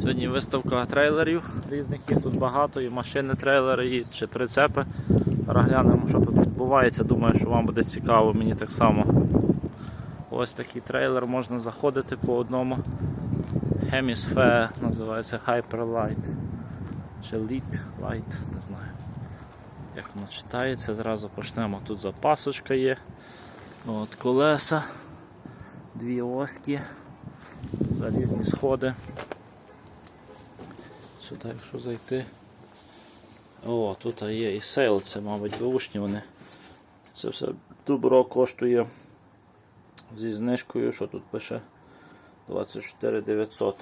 Сьогодні виставка трейлерів різних, їх тут багато, і машини, трейлери, і чи прицепи. Розглянемо, що тут відбувається. Думаю, що вам буде цікаво, мені так само. Ось такий трейлер, можна заходити по одному. Hemisphere називається Hyperlight. Чи Light, Light, не знаю. Як воно читається, зразу почнемо. Тут запасочка є. От колеса, дві оськи, залізні сходи. Сюди, якщо зайти. О, тут є і сейл, це, мабуть, вишні вони. Це все добро коштує зі знижкою, що тут пише 24 900.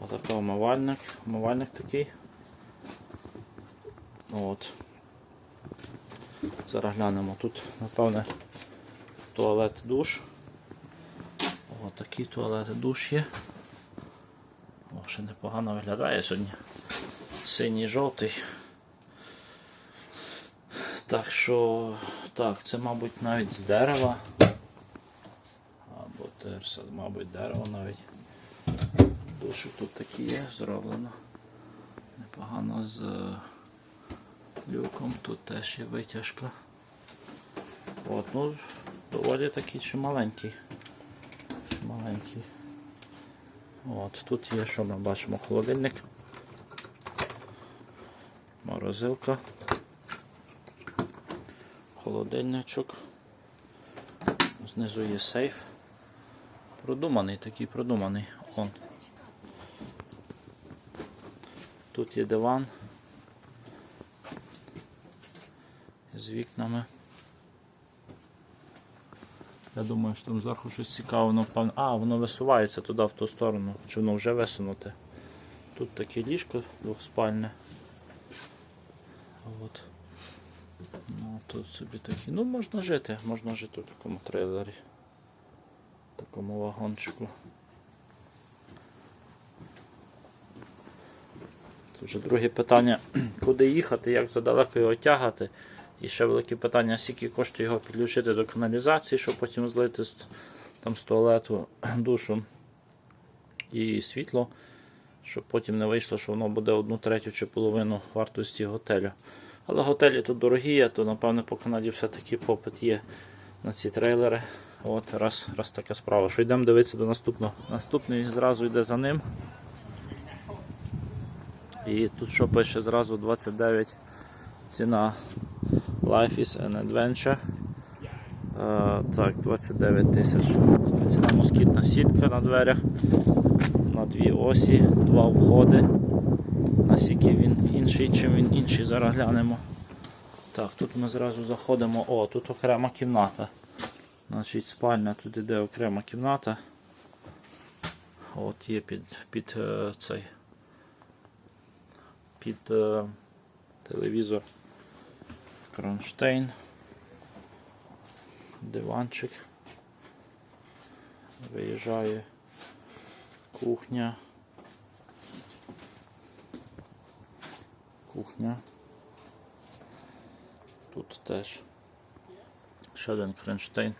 Отакий омивальник. Омивальник такий. От. Зараз глянемо. Тут, напевне, туалет душ. Ось такий туалет душ є. Ще непогано виглядає сьогодні. Синій жовтий. Так що, так, це, мабуть, навіть з дерева. Або терса, мабуть, дерево навіть. Душик тут такі є, зроблено. Непогано з е, люком, тут теж є витяжка. От, ну, доволі такий чималенький. Чималенький. От, тут є, що ми бачимо, холодильник, морозилка, холодильничок, знизу є сейф. Продуманий, такий продуманий. Он. Тут є диван з вікнами. Я думаю, що там зверху щось цікаве, напевно. А, воно висувається туди, в ту сторону. Чи воно вже висунуте. Тут таке ліжко двохспальне. От. Ну, тут собі такі. Ну, можна жити, можна жити в такому трейлері. Такому вагончику. Тут вже друге питання, куди їхати, як задалеко його тягати. І ще велике питання, скільки коштує його підключити до каналізації, щоб потім злити там, з туалету душу і світло, щоб потім не вийшло, що воно буде одну третю чи половину вартості готелю. Але готелі тут дорогі, то напевне по Канаді все-таки попит є на ці трейлери. От, раз, раз така справа. Що йдемо дивитися до наступного. Наступний зразу йде за ним. І тут що пише зразу 29 ціна Life is an Adventure. Е, так, 29 тисяч. Ціна москітна сітка на дверях. На дві осі, два входи. Наскільки він інший, чим він інший, зараз глянемо. Так, тут ми зразу заходимо. О, тут окрема кімната. Значить, спальня, тут іде окрема кімната. От є під, під е, цей під е, телевізор кронштейн, диванчик, виїжджає кухня, кухня. Тут теж ще один кронштейн.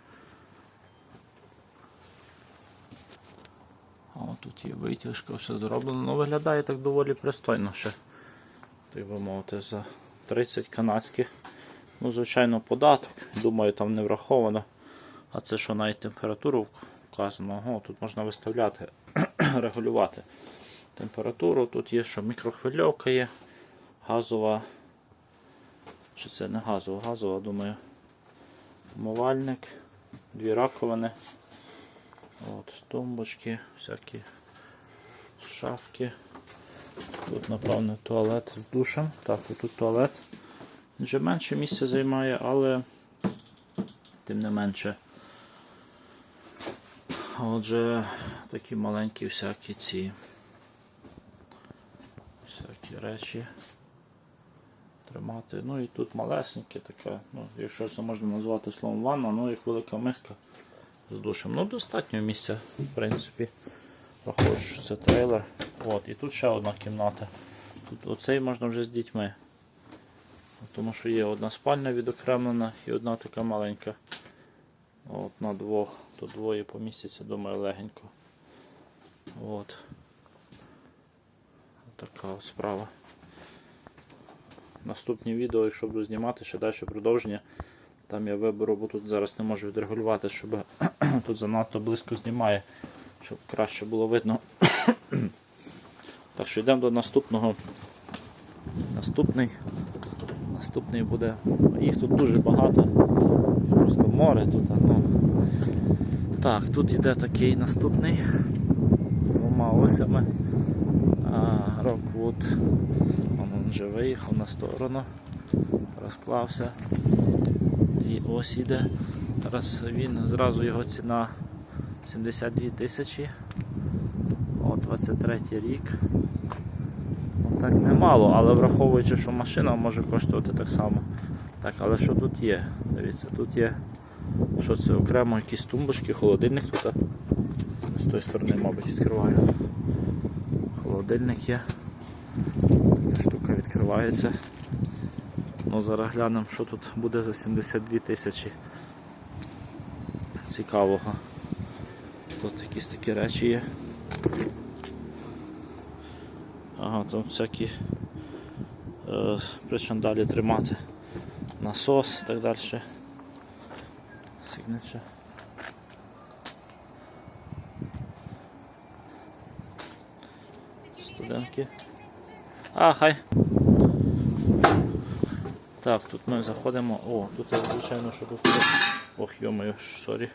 О, тут є витяжка, все зроблено. Ну, виглядає так доволі пристойно ще так би мовити, за 30 канадських. Ну, звичайно, податок. Думаю, там не враховано. А це що навіть температуру вказано. Ого, тут можна виставляти, регулювати температуру. Тут є що мікрохвильовка є, газова. Чи це не газова, газова, думаю. Умивальник, дві раковини. От, тумбочки, всякі шафки. Тут, напевно, туалет з душем. Так, тут туалет. Вже менше місця займає, але тим не менше. Отже, такі маленькі всякі ці всякі речі тримати. Ну і тут малесеньке таке, ну, якщо це можна назвати словом ванна, ну як велика миска з душем. Ну, достатньо місця, в принципі. Враховую, що це трейлер. От, і тут ще одна кімната. Тут оцей можна вже з дітьми. Тому що є одна спальня відокремлена і одна така маленька. От на двох. Тут двоє помістяться, думаю, легенько. От. така от справа. Наступні відео, якщо буду знімати, ще далі продовження. Там я виберу, бо тут зараз не можу відрегулювати, щоб тут занадто близько знімає, щоб краще було видно. так що йдемо до наступного. Наступний. Наступний буде. Їх тут дуже багато. Просто море тут. Ну. Так, тут іде такий наступний з двома осями. Роквуд. Він вже виїхав на сторону, розклався. І ось іде. Зараз він зразу його ціна 72 тисячі. О, 23 рік. Ну, так немало, але враховуючи, що машина може коштувати так само. Так, але що тут є? Дивіться, тут є що це окремо якісь тумбочки, холодильник тут. З тої сторони, мабуть, відкриваю. Холодильник є. Така штука відкривається. Ну, зараз глянемо, що тут буде за 72 тисячі. Цікавого. Тут якісь такі речі є. Ага, там всякі е, причандалі тримати. Насос і так далі. Signature. Студентки. А, хай. Так, тут ми заходимо. О, тут я звичайно, що тут. Ох, йомаю, сорі.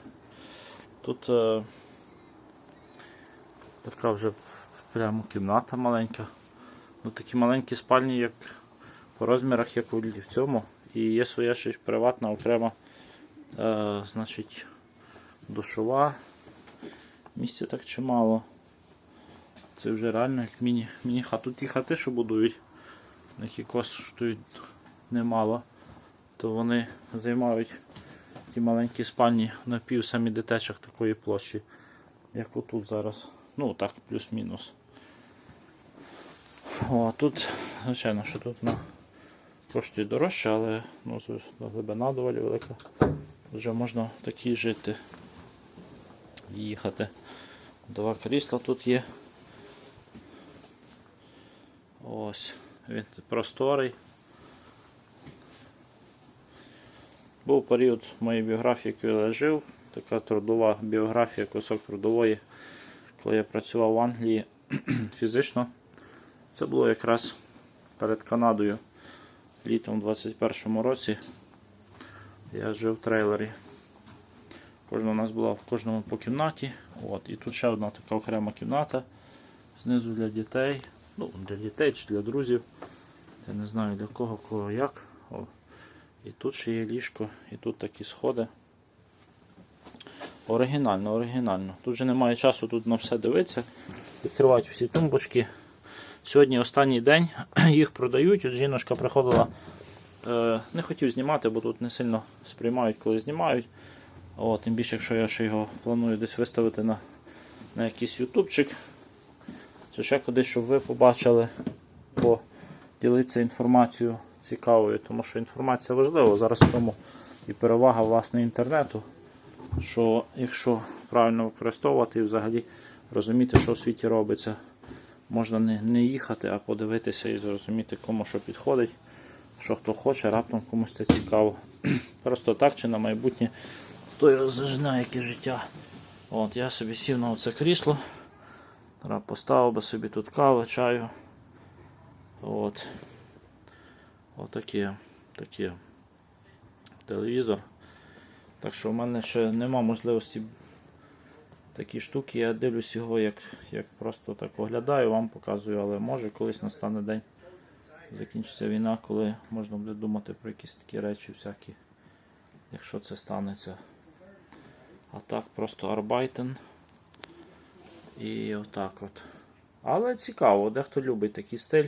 Тут е, така вже прямо кімната маленька. Ну такі маленькі спальні, як по розмірах, як в цьому. І є своя ще приватна окрема е, значить, душова. Місця так чимало. Це вже реально як міні, міні-хат. Тут ті хати, що будують, які коштують немало, то вони займають ті маленькі спальні на пів самі дитячих такої площі, як отут зараз. Ну так, плюс-мінус. О, тут, звичайно, що тут на коштує дорожче, але ну, глибина доволі велика. Вже можна такі жити, їхати. Два крісла тут є. Ось, він просторий. Був період моєї біографії, який я жив, така трудова біографія, кусок трудової, коли я працював в Англії фізично. Це було якраз перед Канадою літом у 21-му році. Я жив в трейлері. Кожна у нас була в кожному по кімнаті. От. І тут ще одна така окрема кімната. Знизу для дітей. Ну, для дітей чи для друзів. Я не знаю для кого, кого як. О. І тут ще є ліжко, і тут такі сходи. Оригінально, оригінально. Тут вже немає часу тут на все дивитися. Відкривають всі тумбочки. Сьогодні останній день їх продають. От жіночка приходила, е, не хотів знімати, бо тут не сильно сприймають, коли знімають. О, тим більше, якщо я ще його планую десь виставити на, на якийсь ютубчик. Чи ще кудись, щоб ви побачили, поділитися інформацією цікавою, тому що інформація важлива. Зараз в тому і перевага власне інтернету. Що якщо правильно використовувати і взагалі розуміти, що в світі робиться, можна не, не їхати, а подивитися і зрозуміти, кому що підходить, що хто хоче, раптом комусь це цікаво. Просто так чи на майбутнє, хто його зажинає, яке життя. От, Я собі сів на оце крісло, поставив би собі тут каву, чаю. От. Отакі. Такі. Телевізор. Так що в мене ще нема можливості такі штуки. Я дивлюсь його, як, як просто так оглядаю, вам показую, але може колись настане день. Закінчиться війна, коли можна буде думати про якісь такі речі всякі, якщо це станеться. А так, просто арбайтен. І отак от. Але цікаво, дехто любить такий стиль.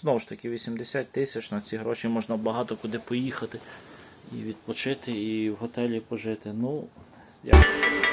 Знову ж таки, 80 тисяч на ці гроші можна багато куди поїхати і відпочити, і в готелі пожити. Ну, як.